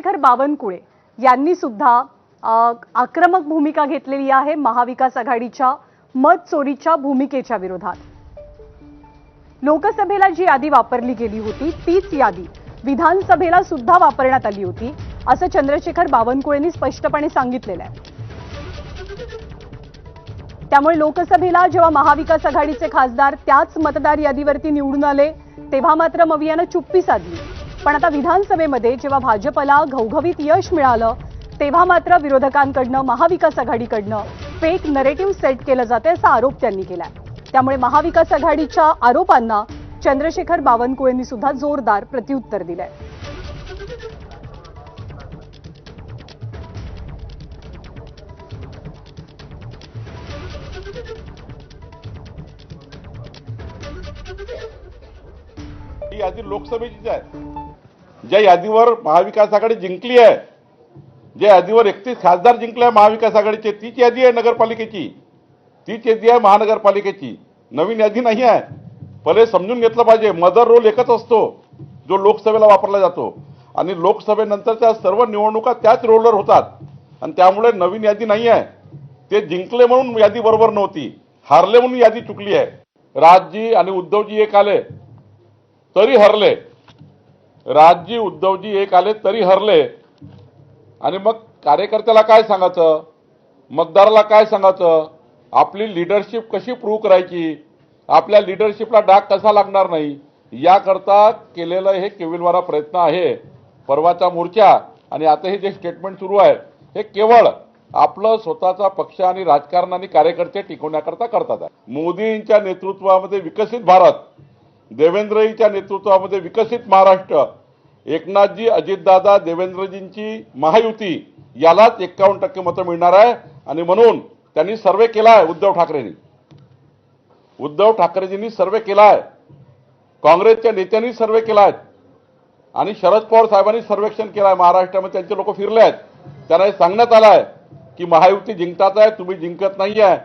चंद्रशेखर बावनकुळे यांनी सुद्धा आक्रमक भूमिका घेतलेली आहे महाविकास आघाडीच्या मत चोरीच्या भूमिकेच्या विरोधात. लोकसभेला जी यादी वापरली गेली होती तीच यादी विधानसभेला सुद्धा वापरण्यात आली होती असं चंद्रशेखर बावनकुळेंनी स्पष्टपणे सांगितलेलं आहे. त्यामुळे लोकसभेला जेव्हा महाविकास आघाडीचे खासदार त्याच मतदार यादीवरती निवडून आले तेव्हा मात्र मवियानं चुप्पी साधली. पण आता विधानसभेमध्ये जेव्हा भाजपला घवघवीत यश मिळालं तेव्हा मात्र विरोधकांकडनं महाविकास आघाडीकडनं फेक नरेटिव्ह सेट केलं जाते असा आरोप त्यांनी केलाय. त्यामुळे महाविकास आघाडीच्या आरोपांना चंद्रशेखर बावनकुळेंनी सुद्धा जोरदार प्रत्युत्तर दिलंय. यादी लोकसभेचीच आहे. ज्या यादीवर महाविकास आघाडी जिंकली आहे ज्या यादीवर एकतीस खासदार जिंकले आहे महाविकास आघाडीचे तीच यादी आहे नगरपालिकेची. तीच यादी आहे महानगरपालिकेची. नवीन यादी नाही आहे. पहिले समजून घेतलं पाहिजे मदर रोल एकच असतो जो लोकसभेला वापरला जातो. आणि लोकसभेनंतरच्या सर्व निवडणुका त्याच रोलवर होतात. आणि त्यामुळे नवीन यादी नाही आहे. ते जिंकले म्हणून यादी बरोबर नव्हती. हारले म्हणून यादी चुकली आहे. राजजी आणि उद्धवजी एक आले तरी हरले. राजजी उद्धवजी एक आले तरी हरले. आणि मग कार्यकर्त्याला काय सांगायचं? मतदाराला काय सांगायचं? आपली लिडरशिप कशी प्रूव्ह करायची? आपल्या लिडरशिपला डाग कसा लागणार नाही? याकरता केलेलं हे केविलवारा प्रयत्न आहे. परवाचा मोर्चा आणि आता हे जे स्टेटमेंट सुरू आहे हे केवळ आपलं स्वतःचा पक्ष आणि राजकारण आणि कार्यकर्ते टिकवण्याकरता करतात. मोदींच्या नेतृत्वामध्ये विकसित भारत देवेंद्रजीच्या नेतृत्वामध्ये विकसित महाराष्ट्र. एकनाथजी अजितदादा देवेंद्रजींची महायुती यालाच एक्कावन्न टक्के मतं मिळणार आहे. आणि म्हणून त्यांनी सर्वे केला आहे उद्धव ठाकरेंनी. उद्धव ठाकरेजींनी सर्वे केला आहे काँग्रेसच्या नेत्यांनी सर्वे केला आहे आणि शरद पवार साहेबांनी सर्वेक्षण केलं आहे महाराष्ट्रामध्ये त्यांचे लोक फिरले आहेत त्यांना हे सांगण्यात आलं आहे की महायुती जिंकतात आहे तुम्ही जिंकत नाही आहे